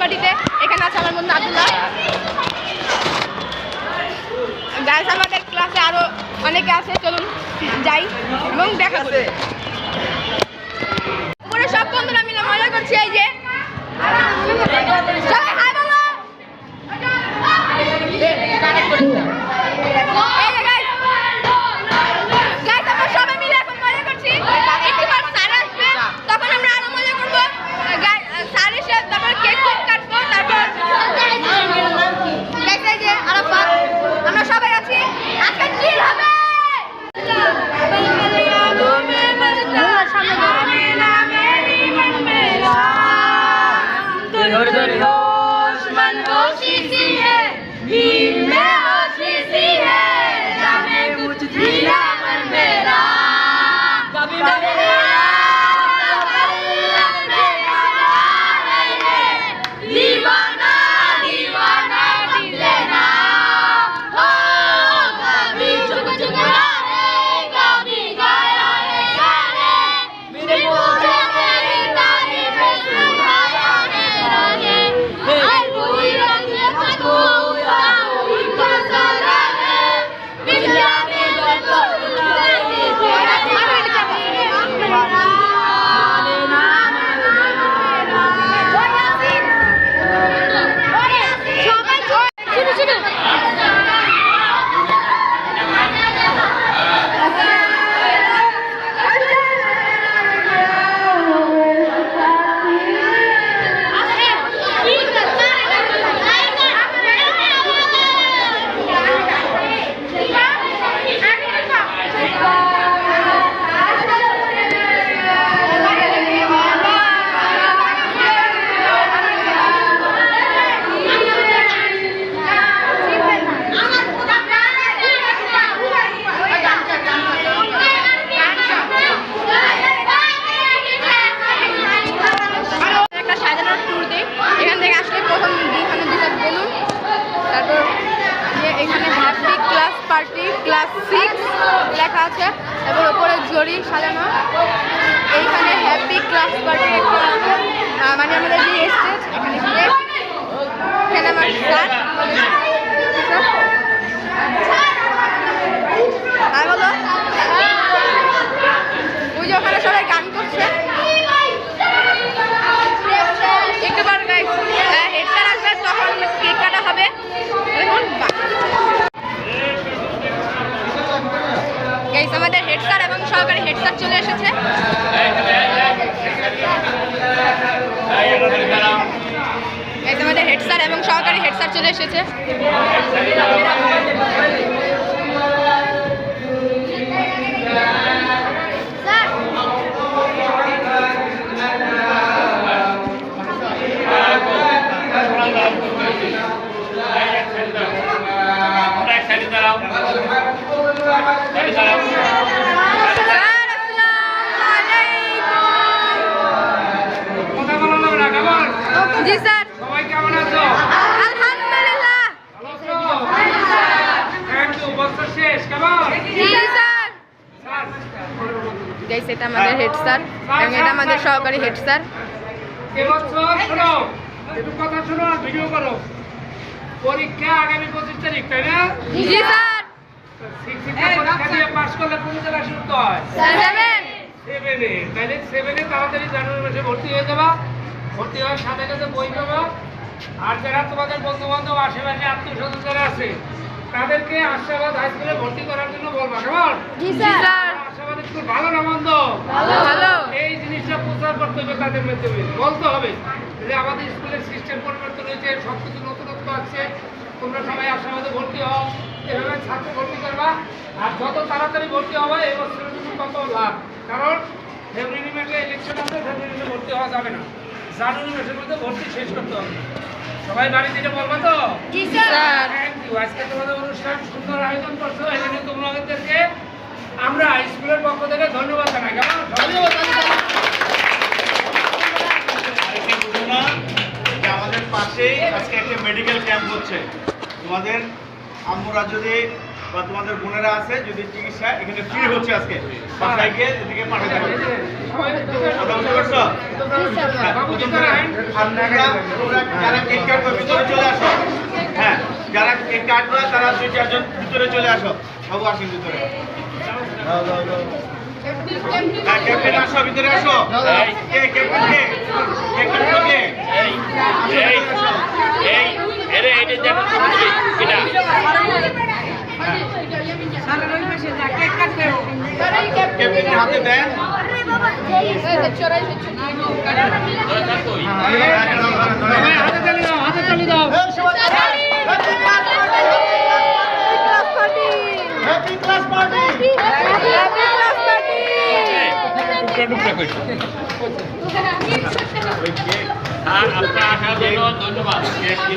পার্টিতে এখানে আছে আমার বন্ধু আব্দুল্লাহ। গাইস আমাদের ক্লাসে আরও অনেকে আছে, চলুন যাই এবং দেখা করি। সব বন্ধুরা মিলে মজা করছি, এই যে পার্টি ক্লাস সিক্স লেখা আছে। এবং ওপরে জরি সাজানো। এইখানে হ্যাপি ক্লাস পার্টি একটা মানে আমাদের যে স্টেজ এখানে stage, এখানে আমার আর বলো? ওই যে ওখানে সবাই গান করছে একটু বার গাইস হেডস্যার আসবে তখন কেক কাটা হবে দেখুন গাইস আমাদের হেড স্যার এবং সহকারী হেড স্যার চলে এসেছে। গাইস আমাদের হেড স্যার এবং সহকারী হেড স্যার চলে এসেছে। স্যার স্যার আসসালামু আলাইকুম কথা বলা যাবে না, কেমন? জি স্যার সবাই কেমন আছো? আলহামদুলিল্লাহ ভালো আছো? Thank you, বছর শেষ, কেমন? জি স্যার স্যার, গাইস এটা আমাদের হেড স্যার এবং এটা আমাদের সহকারী হেড স্যার পাশ করলে তাড়াতাড়ি জানুয়ারি ভর্তি হয়ে ভর্তি হওয়ার সাথে বই আর যারা তোমাদের বন্ধু বান্ধব আশেপাশে আত্মীয় স্বজন যারা আছে তাদেরকে আশাবাদ হাই স্কুলে ভর্তি করার জন্য বলবা কেমন? জি স্যার। আশাবাদ স্কুল ভালো না মন্দ? ভালো এই জিনিসটা প্রচার করতে হবে তাদের মাধ্যমে। বলতে হবে যে আমাদের স্কুলের সিস্টেম পরিবর্তন হয়েছে সব কিছু নতুনত্ব আছে তোমরা সবাই আশাবাদে ভর্তি হও। এভাবে ছাত্র ভর্তি করবা। আর যত তাড়াতাড়ি ভর্তি হবে এই বছরের জন্য তত লাভ। কারণ ফেব্রুয়ারি মাসে ইলেকশন আছে ফেব্রুয়ারিতে ভর্তি হওয়া যাবে না। জানুয়ারি মাসের মধ্যে ভর্তি শেষ করতে হবে। সবাই বাড়ি দিতে বলবা তো? আজকে তোমাদের অনুষ্ঠান সুন্দর আয়োজন করছ জন্য তোমাদেরকে আমরা স্কুলের পক্ষ থেকে ধন্যবাদ জানাই। কেমন আমাদের পাশেই আজকে একটা মেডিকেল ক্যাম্প হচ্ছে। তোমাদের আম্মুরা যদি বা তোমাদের বোনেরা আছে যদি চিকিৎসা এখানে ফ্রি হচ্ছে আজকে বাসায় গিয়ে এদিকে পাঠাতে হবে সবাই কথা বুঝতে পারছ ভিতরে যারা কেক কাটবে চলে আসো হ্যাঁ যারা কেক কাটবে তারা দুই চারজন ভিতরে চলে আসো বাবু আসেন ভিতরে হ্যাঁ ক্যাপ্টেন আসো ভিতরে আসো কে ক্যাপ্টেন কে ক্যাপ্টেন কে এই এই এই এটা দেখো এটা ক্যাপ্টেনের হাতে দেন হাতে তালি দাও হাতে তালি দাও happy class party happy class party টুকরা টুকরা করছ আর আপনার আসার জন্য ধন্যবাদ এই এই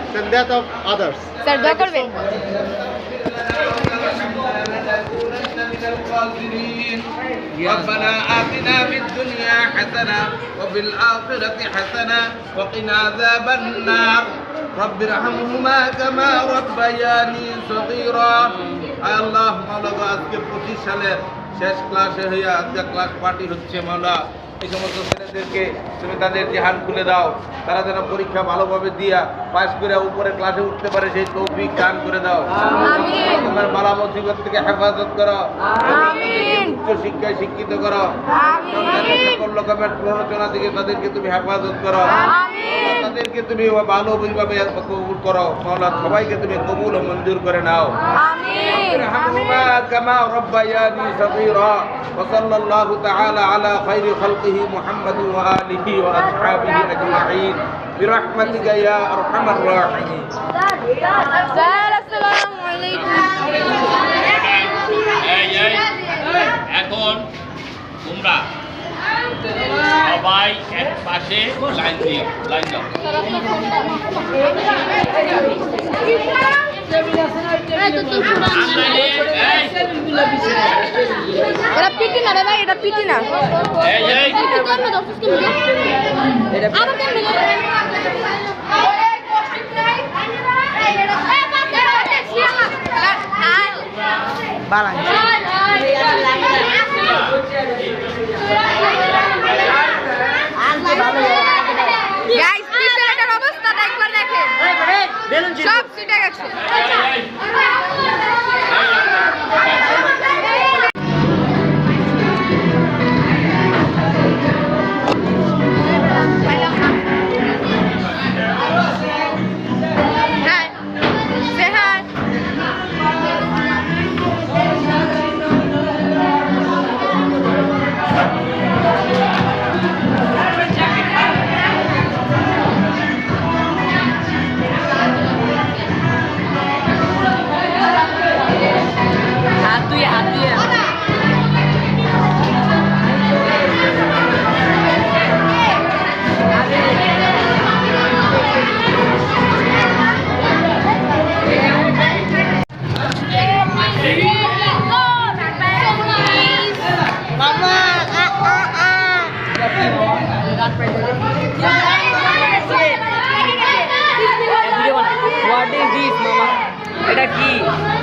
than that of others. Sir দোয়া Thank you so করবেন much. ربنا آتنا في الدنيا حسنة وفي الآخرة حسنة وقنا عذاب النار رب ارحمهما كما ربياني صغيرا আল্লাহ মাওলা গো, আজকে পঁচিশ সালের শেষ ক্লাসে হয়ে আজকে ক্লাস পার্টি হচ্ছে মাওলা এই সমস্ত ছেলেদেরকে তুমি তাদের যে হাত খুলে দাও তারা যেন পরীক্ষা ভালোভাবে দিয়া পাশ করে উপরে ক্লাসে উঠতে পারে সেই তৌফিক দান করে দাও। তোমার মালা মুসিবত থেকে হেফাজত করো। আমিন। উচ্চ শিক্ষায় শিক্ষিত করো আমিন সকল রকমের প্ররোচনা থেকে তাদেরকে তুমি হেফাজত করো আমিন তাদেরকে তুমি ভালো ভাবে কবুল করো মাওলা সবাইকে তুমি কবুল ও মঞ্জুর করে নাও আমিন ارحمهما كما ربياني صغيرا وصلى الله تعالى على خير خلقه محمد وآله وأصحابه أجمعين برحمتك يا أرحم الراحمين স্যার আসসালামু আলাইকুম এই এই এখন তোমরা সবাই এক পাশে লাইন দিয়ে লাইন দাও। এটা পিটি না রে ভাই এটা পিটি না। আবার সব সিটে গেছে।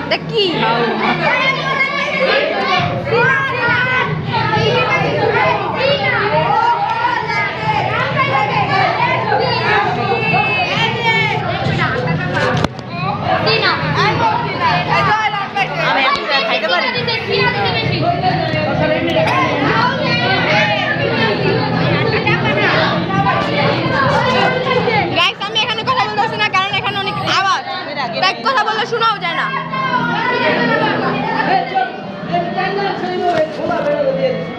এটা কি Bueno, bien.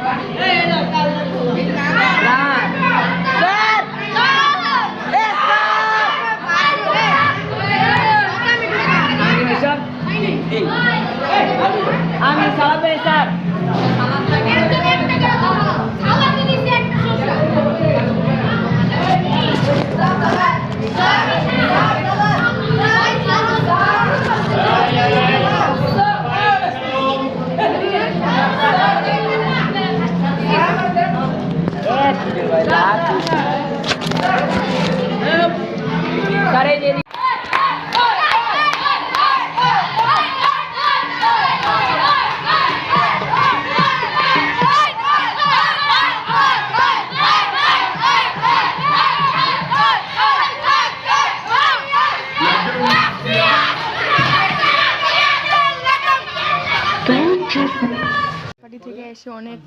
পার্টি থেকে এসে অনেক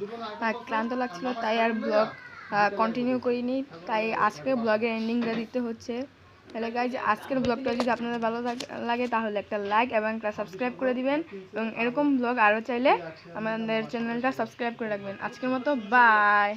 ক্লান্ত লাগছিল, তাই আর ব্লগ কন্টিনিউ করিনি। তাই আজকে ব্লগের এন্ডিংটা দিতে হচ্ছে। তাহলে গাইজ আজকের ব্লগটা যদি আপনাদের ভালো লাগে তাহলে একটা লাইক এবং একটা সাবস্ক্রাইব করে দিবেন। এবং এরকম ব্লগ আরও চাইলে আমাদের চ্যানেলটা সাবস্ক্রাইব করে রাখবেন। আজকের মতো বাই